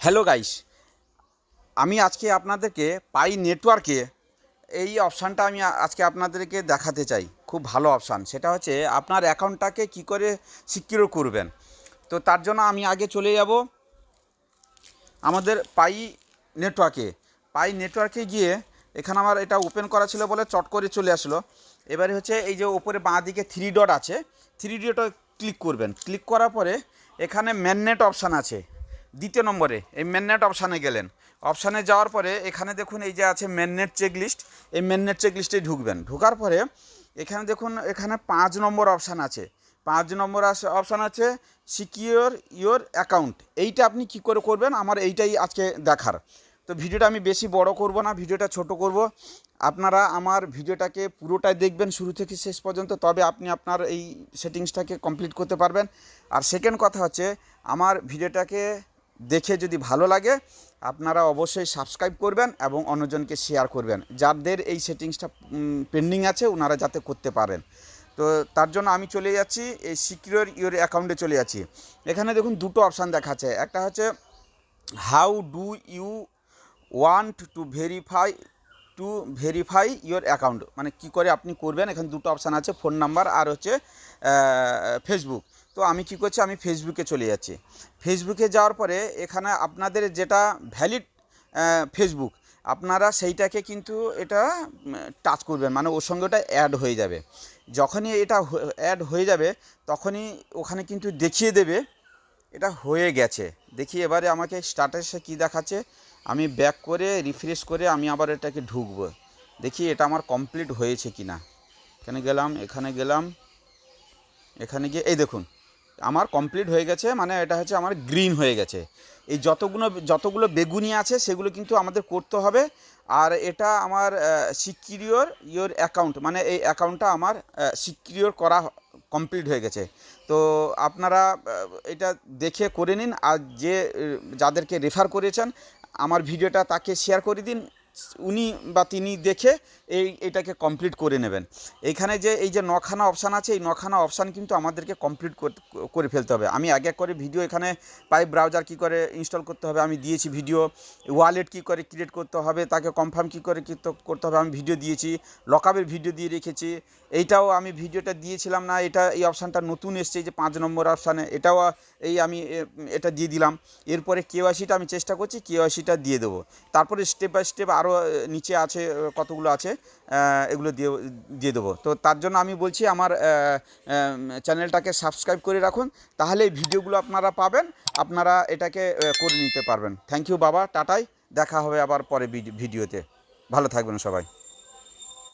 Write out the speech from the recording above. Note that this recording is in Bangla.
হ্যালো গাইস আমি আজকে আপনাদেরকে পাই নেটওয়ার্কে এই অপশানটা আমি আজকে আপনাদেরকে দেখাতে চাই। খুব ভালো অপশান। সেটা হচ্ছে আপনার অ্যাকাউন্টটাকে কি করে সিকিউর করবেন। তো তার জন্য আমি আগে চলে যাব আমাদের পাই নেটওয়ার্কে। পাই নেটওয়ার্কে গিয়ে এখানে আমার এটা ওপেন করা ছিল বলে চট করে চলে আসলো। এবারে হচ্ছে এই যে ওপরে বাঁ দিকে থ্রি ডট আছে। থ্রি ডটে ক্লিক করবেন। ক্লিক করার পরে এখানে ম্যাননেট অপশান আছে। দ্বিতীয় নম্বরে, এই ম্যাননেট অপশানে গেলেন। অপশানে যাওয়ার পরে এখানে দেখুন এই যে আছে ম্যাননেট চেক লিস্ট এই ম্যাননেট চেক লিস্টে ঢুকবেন। ঢোকার পরে এখানে দেখুন এখানে পাঁচ নম্বর অপশান আছে। পাঁচ নম্বর অপশান আছে সিকিওর ইওর অ্যাকাউন্ট। এইটা আপনি কি করে করবেন? আমার এইটাই আজকে দেখার। তো ভিডিওটা আমি বেশি বড় করব না, ভিডিওটা ছোট করব। আপনারা আমার ভিডিওটাকে পুরোটাই দেখবেন শুরু থেকে শেষ পর্যন্ত, তবে আপনি আপনার এই সেটিংসটাকে কমপ্লিট করতে পারবেন। আর সেকেন্ড কথা হচ্ছে, আমার ভিডিওটাকে দেখে যদি ভালো লাগে, আপনারা অবশ্যই সাবস্ক্রাইব করবেন এবং অন্যজনকে শেয়ার করবেন। যাদের এই সেটিংসটা পেন্ডিং আছে, ওনারা যাতে করতে পারেন। তো তার জন্য আমি চলে যাচ্ছি, এই সিকিউর ইউর অ্যাকাউন্টে চলে যাচ্ছি। এখানে দেখুন দুটো অপশান দেখাচ্ছে। একটা হচ্ছে how do you want to verify to verify your account মানে কি করে আপনি করবেন? এখানে দুটো অপশান আছে ফোন নাম্বার আর হচ্ছে ফেসবুক তো আমি কি করছি? আমি ফেসবুকে চলে যাচ্ছি। ফেসবুকে যাওয়ার পরে এখানে আপনাদের যেটা ভ্যালিড ফেসবুক আপনারা সেইটাকে কিন্তু এটা টাচ করবেন। মানে ওর সঙ্গে ওটা অ্যাড হয়ে যাবে। যখনই এটা অ্যাড হয়ে যাবে, তখনই ওখানে কিন্তু দেখিয়ে দেবে, এটা হয়ে গেছে। দেখি এবারে আমাকে স্টাটাসে কী দেখাচ্ছে। আমি ব্যাক করে রিফ্রেশ করে আমি আবার এটাকে ঢুকবো। দেখি এটা আমার কমপ্লিট হয়েছে কি না এখানে গেলাম এখানে গেলাম, এখানে গিয়ে, এই দেখুন। আমার কমপ্লিট হয়ে গেছে মানে এটা হচ্ছে আমার গ্রিন হয়ে গেছে। এই যতগুলো যতগুলো বেগুনি আছে, সেগুলো কিন্তু আমাদের করতে হবে। আর এটা আমার সিকিউর ইওর অ্যাকাউন্ট মানে এই অ্যাকাউন্টটা আমার সিকিউর করা কমপ্লিট হয়ে গেছে। তো আপনারা এটা দেখে করে নিন। আর যে যাদেরকে রেফার করেছেন, আমার ভিডিওটা তাকে শেয়ার করে দিন। উনি বা তিনি দেখে এই, এটাকে কমপ্লিট করে নেবেন। এইখানে যে, এই যে নখানা অপশান আছে, এই নখানা অপশান কিন্তু আমাদেরকে কমপ্লিট করে ফেলতে হবে। আমি এক এক করে ভিডিও এখানে পাইপ ব্রাউজার কি করে ইনস্টল করতে হবে, আমি দিয়েছি ভিডিও ওয়ালেট কি করে ক্রিয়েট করতে হবে, তাকে কনফার্ম কি করে করতে হবে, আমি ভিডিও দিয়েছি। লকআপের ভিডিও দিয়ে রেখেছি। এইটাও আমি ভিডিওটা দিয়েছিলাম না, এটা, এই অপশানটা নতুন এসছে যে পাঁচ নম্বর অপশানে এটাও এই আমি এটা দিয়ে দিলাম। এরপরে কেওয়াইসিটা আমি চেষ্টা করছি কেওয়াইসিটা দিয়ে দেবো। তারপরে স্টেপ বাই স্টেপ আরও নিচে আছে কতগুলো আছে এগুলো দিয়ে দিয়ে দেবো। তো তার জন্য আমি বলছি আমার চ্যানেলটাকে সাবস্ক্রাইব করে রাখুন, তাহলে এই ভিডিওগুলো আপনারা পাবেন, আপনারা এটাকে করে নিতে পারবেন। থ্যাংক ইউ বাবা, টাটাই, দেখা হবে আবার পরে ভিডিওতে। ভালো থাকবেন সবাই।